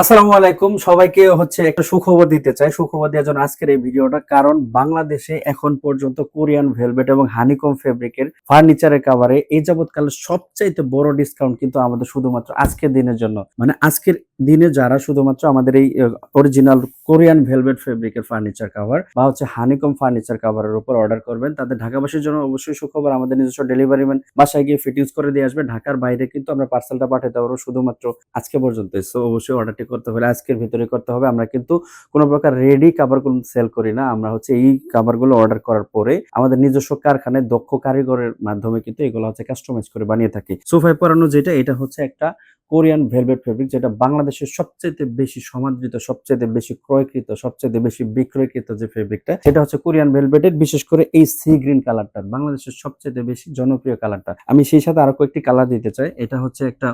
আসসালামু আলাইকুম। সবাইকে হচ্ছে একটা সুখবর দিতে চাই। সুখবর দেওয়ার জন্য আজকের এই ভিডিওটা, কারণ বাংলাদেশে এখন পর্যন্ত কোরিয়ান ভেলভেট এবং হানিকম ফেব্রিকের ফার্নিচারের কাভারে এই যাবৎকালের সবচাইতে বড় ডিসকাউন্ট কিন্তু আমাদের শুধুমাত্র আজকের দিনের জন্য। মানে আজকের দিনে যারা শুধুমাত্র আমাদের এই অরিজিনাল কোরিয়ান ভেলভেট ফেব্রিকের ফার্নিচার কাভার বা হচ্ছে হানিকম ফার্নিচার কাভারের উপর অর্ডার করবেন, তাদের ঢাকাবাসীর জন্য অবশ্যই সুখবর। আমাদের নিজস্ব ডেলিভারি ম্যান বাসায় গিয়ে ফিটিংস করে দিয়ে আসবে। ঢাকার বাইরে কিন্তু আমরা পার্সেলটা পাঠাতে পারব শুধুমাত্র আজকে পর্যন্ত অবশ্যই অর্ডারটি করতে হলে আজকের ভিতরে করতে হবে। আমরা কিন্তু কোনো প্রকার রেডি কাভারগুলো সেল করি না। আমরা হচ্ছে এই কাভারগুলো অর্ডার করার পরে আমাদের নিজস্ব কারখানায় দক্ষ কারিগরের মাধ্যমে কিন্তু এগুলো হচ্ছে কাস্টমাইজ করে বানিয়ে থাকি। সোফায় পরানো যেটা, এটা হচ্ছে একটা কোরিয়ান ভেলভেট ফেব্রিক যেটা বাংলাদেশের সবচেয়ে বেশি সমাদৃত সবচেয়ে বেশি ক্রয়কৃত সবচেয়ে বেশি বিক্রয়কৃত যে ফেব্রিকটা সেটা হচ্ছে কোরিয়ান ভেলভেটের বিশেষ করে এই সি গ্রিন কালারটা বাংলাদেশের সবচেয়ে বেশি জনপ্রিয় কালারটা আমি সেই সাথে আরও কয়েকটি কালার দিতে চাই। এটা হচ্ছে একটা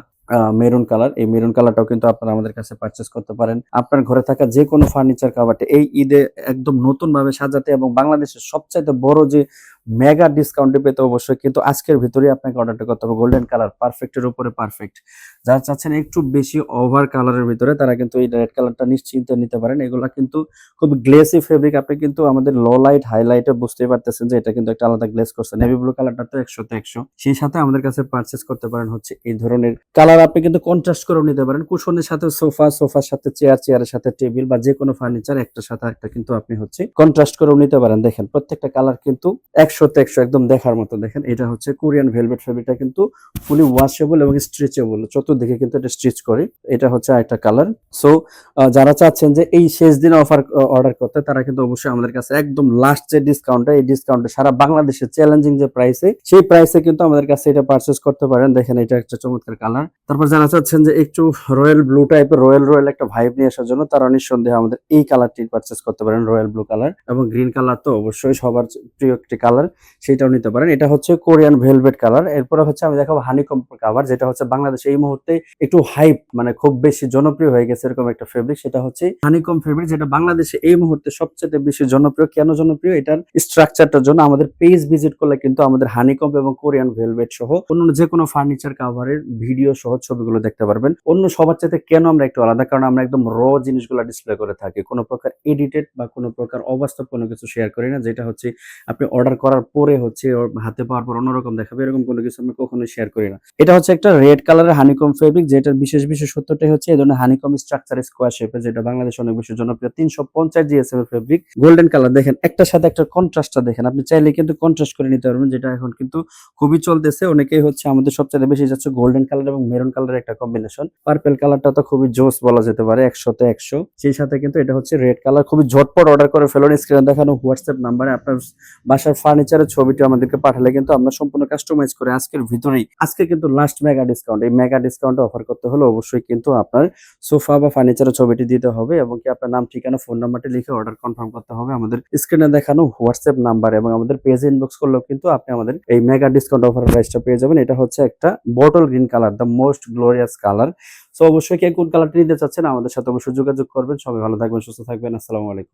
মেরুন কালার এই মেরুন কালারটাও কিন্তু আপনারা আমাদের কাছে পারচেস করতে পারেন। আপনার ঘরে থাকা যে কোনো ফার্নিচার কাভারটা এই ঈদে একদম নতুন ভাবে সাজাতে এবং বাংলাদেশের সবচাইতে বড় যে মেগা ডিসকাউন্টে পেতে অবশ্যই, কিন্তু আজকের ভিতরে আপনাকে অর্ডারটা করতে হবে। গোল্ডেন কালার পারফেক্টের উপরে পারফেক্ট যারা চাচ্ছেন একটু বেশি ওভার কালারের ভিতরে, তারা কিন্তু এই রেড কালারটা নিশ্চিন্তে নিতে পারেন। এগুলা কিন্তু খুব গ্লেসি ফেব্রিক আপনি কিন্তু আমাদের লো লাইট হাইলাইটে বুঝতেই পারতেছেন যে এটা কিন্তু একটা আলাদা গ্লেস করছে। নেভি ব্লু কালারটা তো একশো তো একশো। সেই সাথে আমাদের কাছে পারচেস করতে পারেন হচ্ছে এই ধরনের কালার আপনি কিন্তু কন্ট্রাস্ট করেও নিতে পারেন। কুশনের সাথে সোফা সোফার সাথে চেয়ার চেয়ারের সাথে টেবিল বা যে কোনো ফার্নিচার একটার সাথে একটা কিন্তু আপনি হচ্ছে কন্ট্রাস্ট করেও নিতে পারেন। দেখেন, প্রত্যেকটা কালার কিন্তু একশো তো একশো একদম দেখার মতো। দেখেন, এটা হচ্ছে কোরিয়ান ভেলভেট ফেব্রিকটা কিন্তু ফুলি ওয়াশেবল এবং স্ট্রেচেবল চতুর্দিকে কিন্তু এটা স্টিচ করে। এটা হচ্ছে একটা কালার সো যারা চাচ্ছেন যে এই শেষ দিনে অফার অর্ডার করতে, তারা কিন্তু অবশ্যই আমাদের কাছে একদম লাস্ট যে ডিসকাউন্টটা এই ডিসকাউন্টে সারা বাংলাদেশের চ্যালেঞ্জিং যে প্রাইসে সেই প্রাইসে কিন্তু আমাদের কাছে এটা পারচেস করতে পারেন। দেখেন, এটা একটা চমৎকার কালার তারপর যারা চাচ্ছেন যে একটু রয়্যাল ব্লু টাইপের রয়্যাল রয়্যাল একটা ভাইব নিয়ে আসার জন্য, তারা নিঃসন্দেহে আমাদের এই কালারটি পারচেস করতে পারেন রয়্যাল ব্লু কালার এবং গ্রিন কালার তো অবশ্যই সবার প্রিয় একটি কালার সেটাও নিতে পারেন। এটা হচ্ছে কোরিয়ান ভেলভেট কালার। এরপরে হচ্ছে আমি দেখাবো হানিকম কাভার, যেটা হচ্ছে বাংলাদেশে এই মুহূর্তে একটু হাইপ মানে খুব বেশি জনপ্রিয় হয়ে গেছে এরকম একটা ফেব্রিক সেটা হচ্ছে হানিকম ফেব্রিক যেটা বাংলাদেশে এই মুহূর্তে সবচেয়ে বেশি জনপ্রিয়। কেন জনপ্রিয়? এটার স্ট্রাকচারটার জন্য আমাদের পেজ ভিজিট করলে কিন্তু আমাদের হানিকম এবং কোরিয়ান ভেলভেট সহ অন্য যে কোনো ফার্নিচার কাভারের ভিডিও সহ ছবিগুলো দেখতে পারবেন। অন্য সবার চাইতে কেন আমরা একটু আলাদা? কারণ আমরা একদম র জিনিসগুলো ডিসপ্লে করে থাকি। কোনো প্রকার এডিটেড বা কোনো প্রকার অবাস্তব কোনো কিছু শেয়ার করি না, যেটা হচ্ছে আপনি অর্ডার করার পরে হচ্ছে ওর হাতে পাওয়ার পর অন্যরকম দেখাবে, এরকম কোনো কিছু আমরা কখনোই শেয়ার করি না। এটা হচ্ছে একটা রেড কালারের হানিকম ফেব্রিক যেটার বিশেষ বিশেষত্বটাই হচ্ছে এই ধরনের হানিকম স্ট্রাকচার স্কোয়ার শেপে যেটা বাংলাদেশে অনেক বেশি জনপ্রিয়। তিনশো পঞ্চাশ জিএসএম এর ফেব্রিক গোল্ডেন কালার দেখেন, একটার সাথে একটা কন্ট্রাস্টটা দেখেন। আপনি চাইলে কিন্তু কন্ট্রাস্ট করে নিতে পারবেন, যেটা এখন কিন্তু খুবই চলতেছে। অনেকেই হচ্ছে আমাদের সবচেয়ে বেশি যাচ্ছে গোল্ডেন কালার এবং মেরুন কালারের একটা কম্বিনেশন পার্পেল কালারটা তো খুবই জোস বলা যেতে পারে, একশোতে একশো। সেই সাথে কিন্তু এটা হচ্ছে রেড কালার খুবই ঝটপট অর্ডার করে ফেলুন। স্ক্রিনে দেখানো হোয়াটসঅ্যাপ নাম্বারে আপনার বাসার ফার্নিচারের ছবিটি আমাদেরকে পাঠালে কিন্তু আমরা সম্পূর্ণ কাস্টমাইজ করে আজকের ভিতরেই। আজকে কিন্তু লাস্ট মেগা ডিসকাউন্ট এই মেগা ডিসকাউন্ট অফার করতে হলে অবশ্যই কিন্তু আপনার সোফা বা ফার্নিচারের ছবিটি দিতে হবে এবং কি আপনার নাম, ঠিকানা ফোন নাম্বারটি লিখে অর্ডার কনফার্ম করতে হবে। আমাদের স্ক্রিনে দেখানো হোয়াটসঅ্যাপ নাম্বার এবং আমাদের পেজে ইনবক্স করলেও কিন্তু আপনি আমাদের এই মেগা ডিসকাউন্ট অফার প্রাইসটা পেয়ে যাবেন। এটা হচ্ছে একটা bottle green colour the most glorious colour so অবশ্যই কে কোন কালারটি নিতে চাচ্ছেন আমাদের সাথে অবশ্যই যোগাযোগ করবেন। সবাই ভালো থাকবেন, সুস্থ থাকবেন। আসসালামু আলাইকুম।